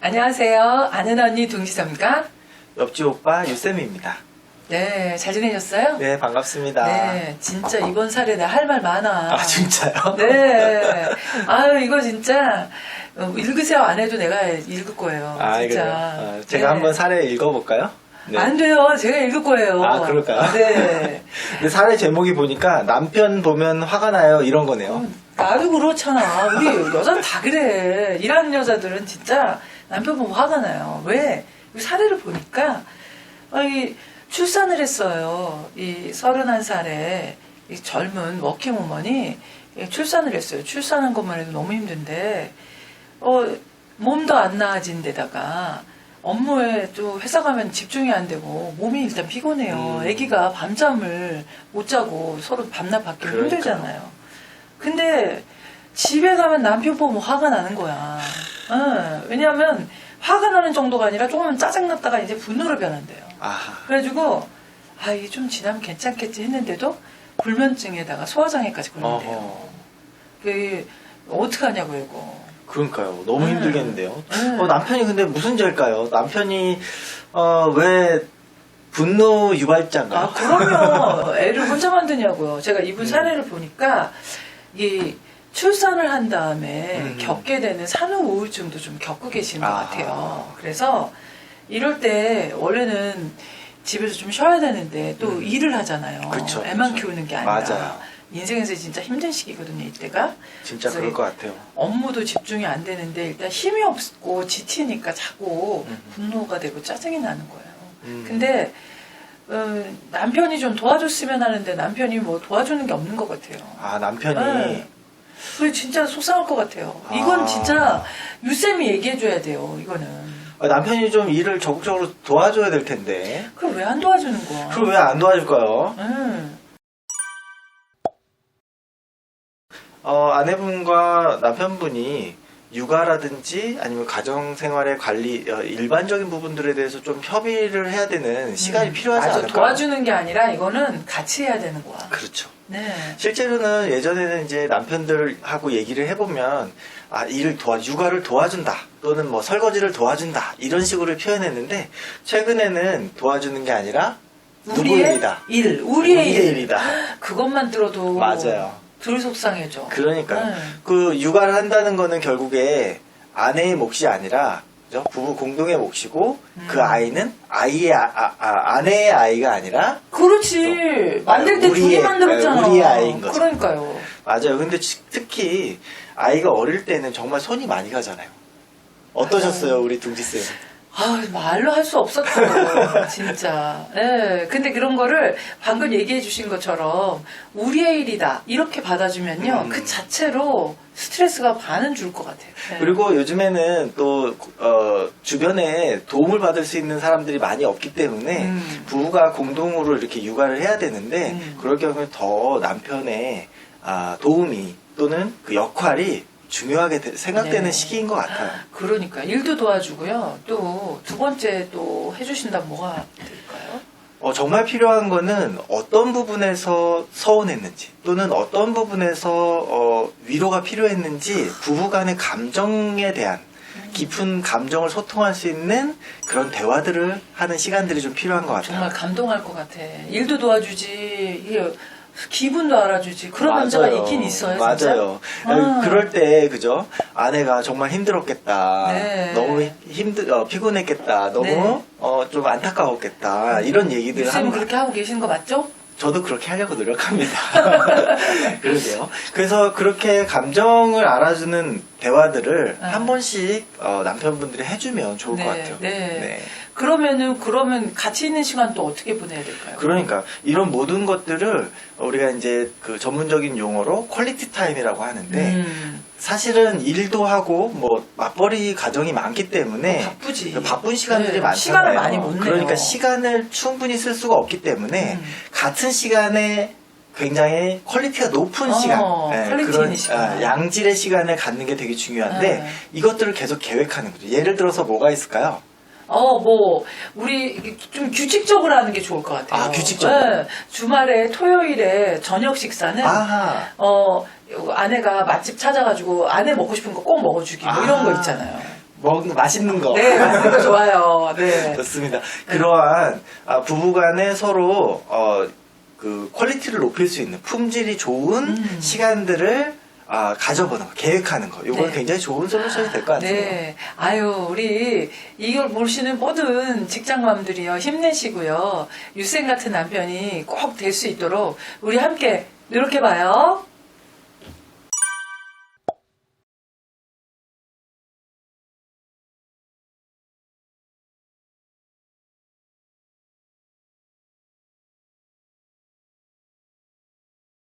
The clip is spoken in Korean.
안녕하세요. 아는 언니 동지섭입니다. 옆집 오빠 유쌤입니다. 네, 잘 지내셨어요? 네, 반갑습니다. 네, 진짜 이번 살에 나 할 말 많아. 아, 진짜요? 네. 아유, 이거 진짜, 어, 읽으세요 안 해도 내가 읽을 거예요. 아, 진짜. 아, 제가 네. 한번 사례 읽어볼까요? 네. 안 돼요. 제가 읽을 거예요. 아, 그럴까요? 네. 근데 사례 제목이 보니까 남편 보면 화가 나요 이런 거네요. 나도 그렇잖아. 우리 여자는 다 그래. 일하는 여자들은 진짜 남편 보면 화가 나요. 왜? 이 사례를 보니까, 아, 이 출산을 했어요. 이 31살에 이 젊은 워킹우먼이 이 출산을 했어요. 출산한 것만 해도 너무 힘든데, 어, 몸도 안 나아진 데다가, 업무에 또 회사 가면 집중이 안 되고 몸이 일단 피곤해요. 음. 아기가 밤잠을 못 자고 서로 밤낮 바뀌면. 힘들잖아요. 근데 집에 가면 남편 보면 화가 나는 거야. 응, 왜냐하면 화가 나는 정도가 아니라 조금은 짜증났다가 이제 분노로 변한대요. 아, 그래가지고 아 이게 좀 지나면 괜찮겠지 했는데도 불면증에다가 소화장애까지 걸린대요. 그게 어떡하냐고 이거. 그러니까요. 너무 네. 힘들겠는데요. 네. 어, 남편이 근데 무슨 죄일까요? 남편이 어, 왜 분노 유발자인가요? 아 그럼요. 애를 혼자 만드냐고요. 제가 이분 음. 사례를 보니까 이 출산을 한 다음에 음. 겪게 되는 산후 우울증도 좀 겪고 계시는 것 아. 같아요. 그래서 이럴 때 원래는 집에서 좀 쉬어야 되는데 또 음. 일을 하잖아요. 그쵸, 애만 그쵸. 키우는 게 아니라 맞아요. 인생에서 진짜 힘든 시기거든요. 이때가 진짜 그럴 것 같아요. 업무도 집중이 안 되는데 일단 힘이 없고 지치니까 자꾸 음. 분노가 되고 짜증이 나는 거예요. 음. 근데 어, 남편이 좀 도와줬으면 하는데 남편이 뭐 도와주는 게 없는 것 같아요. 아, 남편이 네. 그게 진짜 속상할 것 같아요. 이건 아. 진짜 유쌤이 얘기해줘야 돼요. 이거는. 아, 남편이 좀 일을 적극적으로 도와줘야 될 텐데. 그걸 왜안 도와주는 거야? 그걸 왜안 도와줄까요? 음. 어, 아내분과 남편분이 육아라든지 아니면 가정 생활의 관리, 어, 일반적인 부분들에 대해서 좀 협의를 해야 되는 시간이 음. 필요하지. 않을까? 도와주는 게 아니라 이거는 같이 해야 되는 거야. 그렇죠. 네. 실제로는 예전에는 이제 남편들하고 얘기를 해보면 아 일을 도와 육아를 도와준다 또는 뭐 설거지를 도와준다 이런 식으로 표현했는데 최근에는 도와주는 게 아니라 우리의 일이다 일, 우리의, 우리의 일. 일이다 그것만 들어도 맞아요 덜 속상해져. 그러니까 네. 그 육아를 한다는 거는 결국에 아내의 몫이 아니라 그죠? 부부 공동의 몫이고 음. 그 아이는 아이의 아, 아, 아, 아내의 아이가 아니라 그렇지. 만들 때 둘이 만들었잖아. 우리의 아이인 거죠. 그러니까요. 맞아요. 근데 치- 특히 아이가 어릴 때는 정말 손이 많이 가잖아요. 어떠셨어요, 우리 둥지 쌤? 아, 말로 할 수 없었죠. 진짜. 예. 근데 그런 거를 방금 얘기해 주신 것처럼 우리의 일이다. 이렇게 받아주면요. 음. 그 자체로 스트레스가 반은 줄 것 같아요. 예. 그리고 요즘에는 또, 어, 주변에 도움을 받을 수 있는 사람들이 많이 없기 때문에 음. 부부가 공동으로 이렇게 육아를 해야 되는데 음. 그럴 경우에 더 남편의 아, 도움이 또는 그 역할이 중요하게 되- 생각되는 네. 시기인 것 같아요. 그러니까 일도 도와주고요. 또 두 번째 또 해주신다면 뭐가 될까요? 어, 정말 필요한 거는 어떤 부분에서 서운했는지 또는 어떤 부분에서 어, 위로가 필요했는지 부부 간의 감정에 대한 깊은 감정을 소통할 수 있는 그런 대화들을 하는 시간들이 좀 필요한 것 같아요. 정말 감동할 것 같아. 일도 도와주지. 이게 기분도 알아주지. 그런. 남자가 있긴 있어요. 맞아요. 아. 그럴 때 그죠? 아내가 정말 힘들었겠다. 네. 너무 힘들 어, 피곤했겠다. 너무 네. 어, 좀 안타까웠겠다. 이런 얘기들 하면 그렇게 하고 계신 거 맞죠? 저도 그렇게 하려고 노력합니다. 그러게요. 그래서 그렇게 감정을 알아주는 대화들을 아. 한 번씩 어, 남편분들이 해주면 좋을 네, 것 같아요. 네. 그러면은 그러면 같이 있는 시간 또 어떻게 보내야 될까요? 그러니까 이런 모든 것들을 우리가 이제 그 전문적인 용어로 퀄리티 타임이라고 하는데 음, 사실은 일도 하고 뭐 맞벌이 가정이 많기 때문에 어, 바쁘지. 그 바쁜 시간들이 네, 많잖아요. 시간을 많이 못 내요. 그러니까 시간을 충분히 쓸 수가 없기 때문에 음. 같은 시간에 굉장히 퀄리티가 높은 어, 시간, 퀄리티 그런 시간. 아, 양질의 시간을 갖는 게 되게 중요한데 네. 이것들을 계속 계획하는 거죠. 예를 들어서 뭐가 있을까요? 어, 뭐, 우리 좀 규칙적으로 하는 게 좋을 것 같아요. 아, 규칙적으로? 네, 주말에 토요일에 저녁 식사는, 아하. 어, 아내가 맛집 찾아가지고 아내 먹고 싶은 거 꼭 먹어주기, 뭐 이런 아. 거 있잖아요. 먹는 맛있는 거. 네, 맛있는 거 좋아요. 네. 좋습니다. 그러한 아, 부부간에 서로 어, 그 퀄리티를 높일 수 있는 품질이 좋은 음. 시간들을 아, 가져보는 거, 계획하는 거. 이건 네. 굉장히 좋은 솔루션이 될 것 같아요. 네. 아유, 우리 이걸 모르시는 모든 직장맘들이요. 힘내시고요. 유생 같은 남편이 꼭 될 수 있도록 우리 함께 노력해봐요.